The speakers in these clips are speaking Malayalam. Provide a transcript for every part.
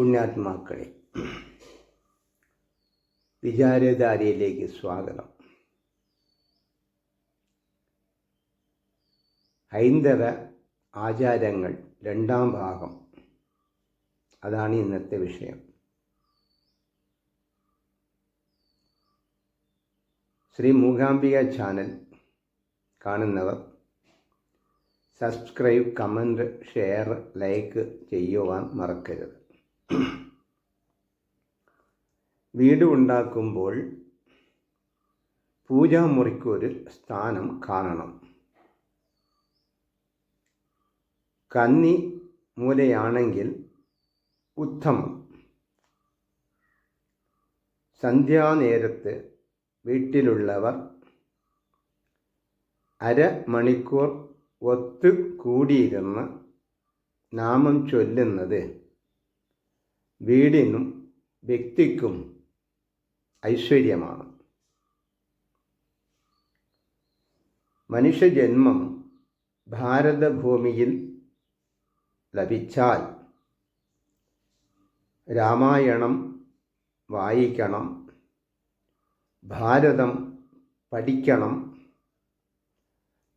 പുണ്യാത്മാക്കളെ വിചാരധാരയിലേക്ക് സ്വാഗതം. ഹൈന്ദവ ആചാരങ്ങൾ രണ്ടാം ഭാഗം. അതാണ് ഇന്നത്തെ വിഷയം. ശ്രീ മൂകാംബിക ചാനൽ കാണുന്നവർ സബ്സ്ക്രൈബ് കമന്റ് ഷെയർ ലൈക്ക് ചെയ്യുവാൻ മറക്കരുത്. വീട് ഉണ്ടാക്കുമ്പോൾ പൂജാമുറിക്ക് ഒരു സ്ഥാനം കാണണം. കന്നി മൂലയാണെങ്കിൽ ഉത്തമം. സന്ധ്യാനേരത്ത് വീട്ടിലുള്ളവർ അരമണിക്കൂർ ഒത്തു കൂടിയിരുന്ന് നാമം ചൊല്ലുന്നത് വീടിനും വ്യക്തിക്കും ഐശ്വര്യമാണ്. മനുഷ്യജന്മം ഭാരതഭൂമിയിൽ ലഭിച്ചാൽ രാമായണം വായിക്കണം ഭാരതം പഠിക്കണം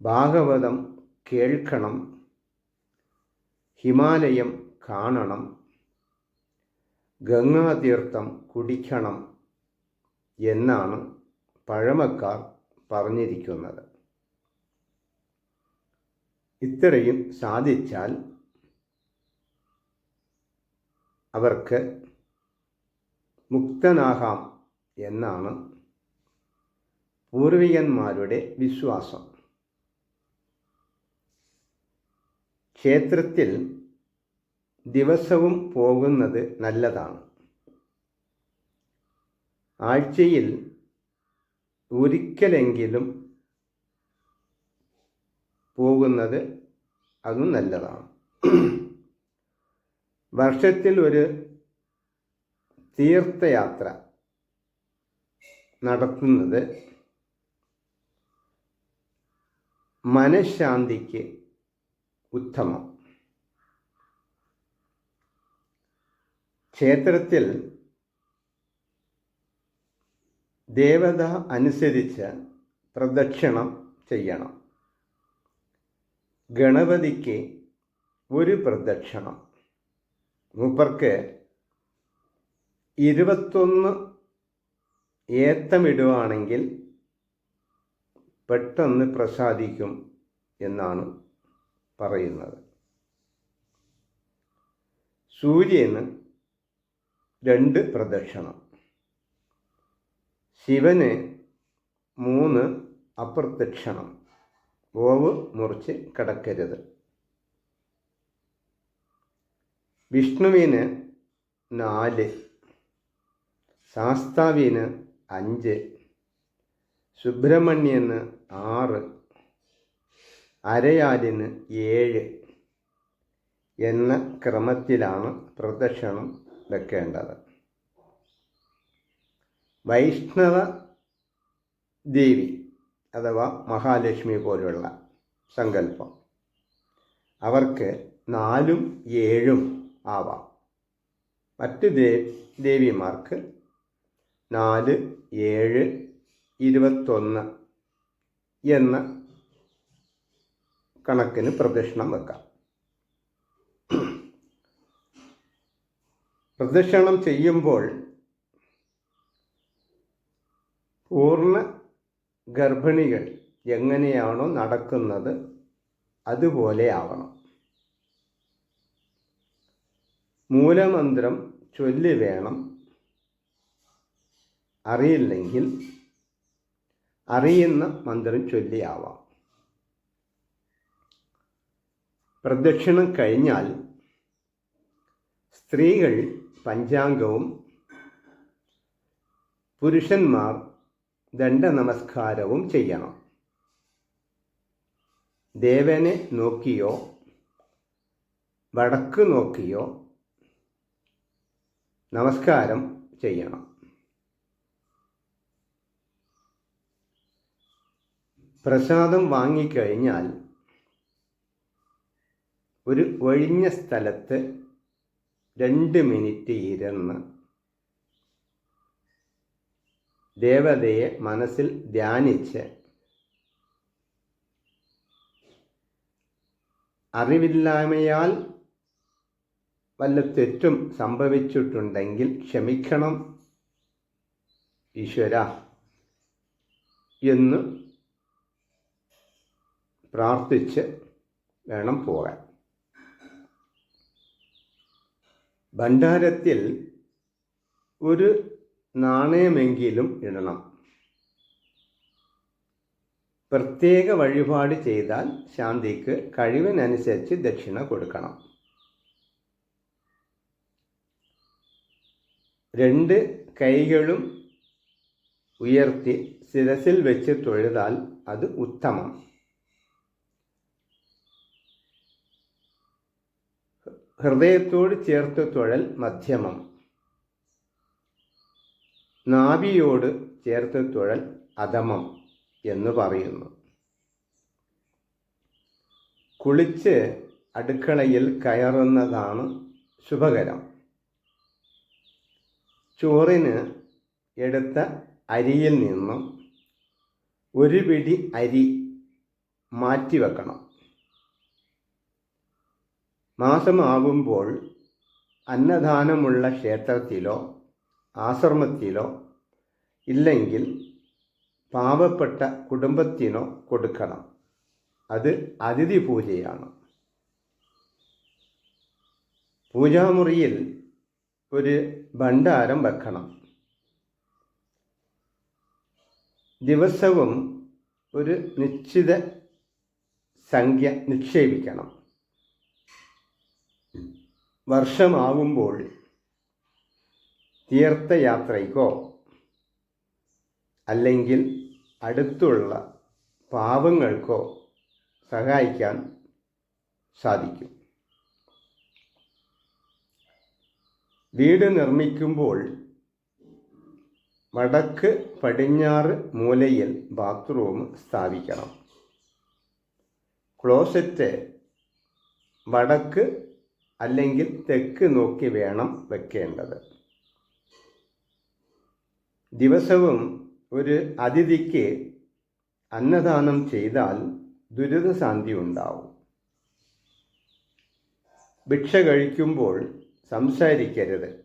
ഭാഗവതം കേൾക്കണം ഹിമാലയം കാണണം ഗംഗാതീർത്ഥം കുടിക്കണം എന്നാണ് പഴമക്കാർ പറഞ്ഞിരിക്കുന്നത്. ഇത്രയും സാധിച്ചാൽ അവർക്ക് മുക്തനാകാം എന്നാണ് പൂർവികന്മാരുടെ വിശ്വാസം. ക്ഷേത്രത്തിൽ ദിവസവും പോകുന്നത് നല്ലതാണ്. ആഴ്ചയിൽ ഒരിക്കലെങ്കിലും പോകുന്നത് അതും നല്ലതാണ്. വർഷത്തിൽ ഒരു തീർത്ഥയാത്ര നടത്തുന്നത് മനഃശാന്തിക്ക് ഉത്തമം. ക്ഷേത്രത്തിൽ ദേവത അനുസരിച്ച് പ്രദക്ഷിണം ചെയ്യണം. ഗണപതിക്ക് ഒരു പ്രദക്ഷിണം. മൂപ്പർക്ക് ഇരുപത്തൊന്ന് ഏത്തമിടുവാണെങ്കിൽ പെട്ടെന്ന് പ്രസാദിക്കും എന്നാണ് പറയുന്നത്. സൂര്യന് രണ്ട് പ്രദക്ഷിണം. ശിവന് മൂന്ന് അപ്രദക്ഷിണം ഓവ് മുറിച്ച് കിടക്കരുത്. വിഷ്ണുവിന് നാല്. ശാസ്താവിന് അഞ്ച്. സുബ്രഹ്മണ്യന് ആറ്. അരയാലിന് ഏഴ്. എന്ന ക്രമത്തിലാണ് പ്രദക്ഷിണം വെക്കേണ്ടത്. വൈഷ്ണവ ദേവി അഥവാ മഹാലക്ഷ്മി പോലുള്ള സങ്കല്പം അവർക്ക് നാലും ഏഴും ആവാം. മറ്റ് ദേ ദേവിമാർക്ക് നാല് ഏഴ് ഇരുപത്തൊന്ന് എന്ന കണക്കിന് പ്രദക്ഷിണം വെക്കാം. പ്രദക്ഷിണം ചെയ്യുമ്പോൾ പൂർണ ഗർഭിണികൾ എങ്ങനെയാണോ നടക്കുന്നത് അതുപോലെ ആവണം. മൂലമന്ത്രം ചൊല്ലി വേണം. അറിയില്ലെങ്കിൽ അറിയുന്ന മന്ത്രം ചൊല്ലിയാവാം പ്രദക്ഷിണം കഴിഞ്ഞാൽ സ്ത്രീകൾ പഞ്ചാംഗവും പുരുഷന്മാർ ദണ്ഡനമസ്കാരവും ചെയ്യണം. ദേവനെ നോക്കിയോ വടക്ക് നോക്കിയോ നമസ്കാരം ചെയ്യണം. പ്രസാദം വാങ്ങിക്കഴിഞ്ഞാൽ ഒരു ഒഴിഞ്ഞ സ്ഥലത്ത് രണ്ട് മിനിറ്റ് ഇരുന്ന് ദേവതയെ മനസ്സിൽ ധ്യാനിച്ച് അറിവില്ലായ്മയാൽ വല്ല തെറ്റും സംഭവിച്ചിട്ടുണ്ടെങ്കിൽ ക്ഷമിക്കണം. ഈശ്വര എന്ന് പ്രാർത്ഥിച്ച് വേണം പോകാൻ. ഭണ്ഡാരത്തിൽ ഒരു നാണയമെങ്കിലും ഇടണം. പ്രത്യേക വഴിപാട് ചെയ്താൽ ശാന്തിക്ക് കഴിവിനനുസരിച്ച് ദക്ഷിണ കൊടുക്കണം. രണ്ട് കൈകളും ഉയർത്തി ശിരസിൽ വെച്ച് തൊഴുതാൽ അത് ഉത്തമം. ഹൃദയത്തോട് ചേർത്ത് തുഴൽ മധ്യമം. നാഭിയോട് ചേർത്ത് തുഴൽ അധമം എന്ന് പറയുന്നു. കുളിച്ച് അടുക്കളയിൽ കയറുന്നതാണ് ശുഭകരം. ചോറിന് എടുത്ത അരിയിൽ നിന്നും ഒരു പിടി അരി മാറ്റിവെക്കണം. മാസമാകുമ്പോൾ അന്നദാനമുള്ള ക്ഷേത്രത്തിലോ ആശ്രമത്തിലോ ഇല്ലെങ്കിൽ പാവപ്പെട്ട കുടുംബത്തിനോ കൊടുക്കണം. അത് അതിഥി പൂജയാണ്. പൂജാമുറിയിൽ ഒരു ഭണ്ഡാരം വെക്കണം. ദിവസവും ഒരു നിശ്ചിത സംഖ്യ നിക്ഷേപിക്കണം. വർഷമാവുമ്പോൾ തീർത്ഥയാത്രയ്ക്കോ അല്ലെങ്കിൽ അടുത്തുള്ള പാവങ്ങൾക്കോ സഹായിക്കാൻ സാധിക്കും. വീട് നിർമ്മിക്കുമ്പോൾ വടക്ക് പടിഞ്ഞാറ് മൂലയിൽ ബാത്റൂം സ്ഥാപിക്കണം. ക്ലോസറ്റ് വടക്ക് അല്ലെങ്കിൽ തെക്ക് നോക്കി വേണം വെക്കേണ്ടത്. ദിവസവും ഒരു അതിഥിക്ക് അന്നദാനം ചെയ്താൽ ദുരിതശാന്തി ഉണ്ടാവും. ഭിക്ഷ കഴിക്കുമ്പോൾ സംസാരിക്കരുത്.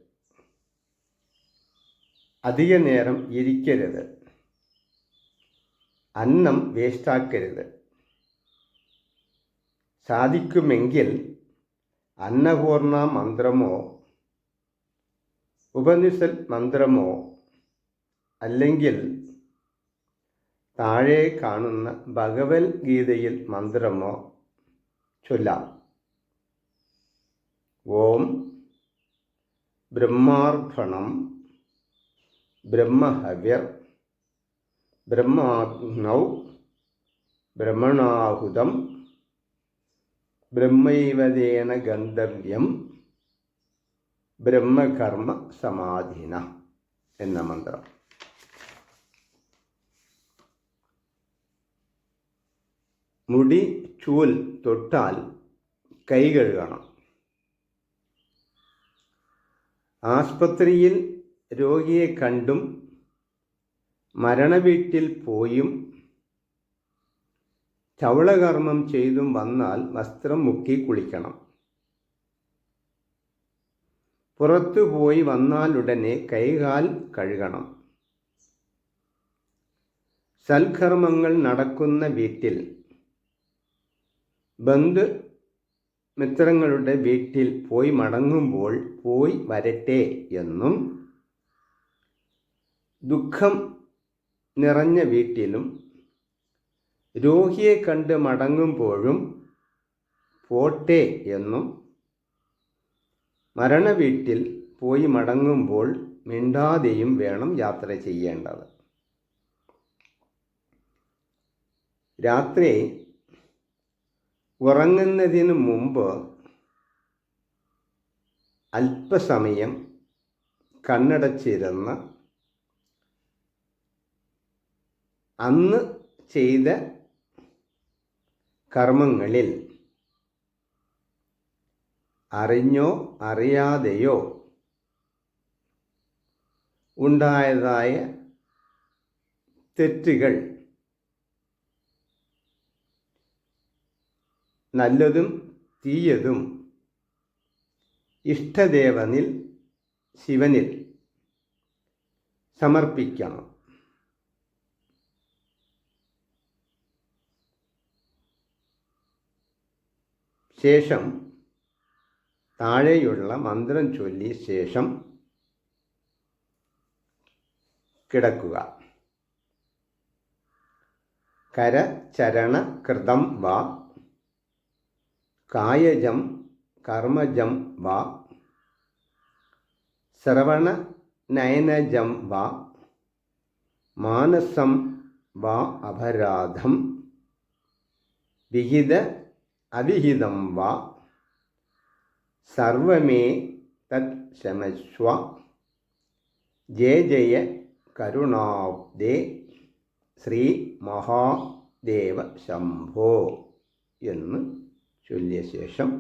അധിക നേരം ഇരിക്കരുത്. അന്നം വേസ്റ്റാക്കരുത്. സാധിക്കുമെങ്കിൽ അന്നപൂർണ മന്ത്രമോ? ഉപനിഷത് മന്ത്രമോ? അല്ലെങ്കിൽ താഴെ കാണുന്ന ഭഗവത്ഗീതയിൽ മന്ത്രമോ? ചൊല്ലാം. ഓം ബ്രഹ്മാർപ്പണം ബ്രഹ്മഹവ്യർ ബ്രഹ്മാഗ്നൗ ബ്രഹ്മണാഹുതം ബ്രഹ്മൈവതേന ഗന്ധവ്യം ബ്രഹ്മകർമ്മ സമാധീന എന്ന മന്ത്രം. മുടി ചൂൽ തൊട്ടാൽ കൈ കഴുകണം. ആസ്പത്രിയിൽ രോഗിയെ കണ്ടും മരണവീട്ടിൽ പോയും ചവളകർമ്മം ചെയ്തും വന്നാൽ വസ്ത്രം മുക്കി കുളിക്കണം. പുറത്തു പോയി വന്നാലുടനെ കൈകാൽ കഴുകണം. സൽക്കർമ്മങ്ങൾ നടക്കുന്ന വീട്ടിൽ ബന്ധു മിത്രങ്ങളുടെ വീട്ടിൽ പോയി മടങ്ങുമ്പോൾ പോയി വരട്ടെ എന്നും ദുഃഖം നിറഞ്ഞ വീട്ടിലും രോഗിയെ കണ്ട് മടങ്ങുമ്പോഴും പോട്ടെ എന്നും മരണവീട്ടിൽ പോയി മടങ്ങുമ്പോൾ മിണ്ടാതെയും വേണം യാത്ര ചെയ്യേണ്ടത്. രാത്രി ഉറങ്ങുന്നതിന് മുമ്പ് അല്പസമയം കണ്ണടച്ചിരുന്ന് അന്ന് ചെയ്ത കർമ്മങ്ങളിൽ അറിഞ്ഞോ അറിയാതെയോ ഉണ്ടായതായ തെറ്റുകൾ നല്ലതും തീയതും ഇഷ്ടദേവനിൽ ശിവനിൽ സമർപ്പിക്കണം ശേഷം താഴെയുള്ള മന്ത്രം ചൊല്ലി ശേഷം കിടക്കുക. കരചരണ കൃതം വാ. കായജം കർമ്മജം വാ. ശ്രവണ നയനജം വാ. മാനസം വാ അപരാധം. വിഹിത അവിഹിതം വാ സർവമേ തത് ശമസ്വ ജയ ജയ കരുണാബ്ദേ ശ്രീ മഹാദേവ ശംഭോ എന്ന് ചൊല്ലിയ ശേഷം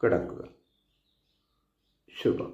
കിടക്കുക. ശുഭം.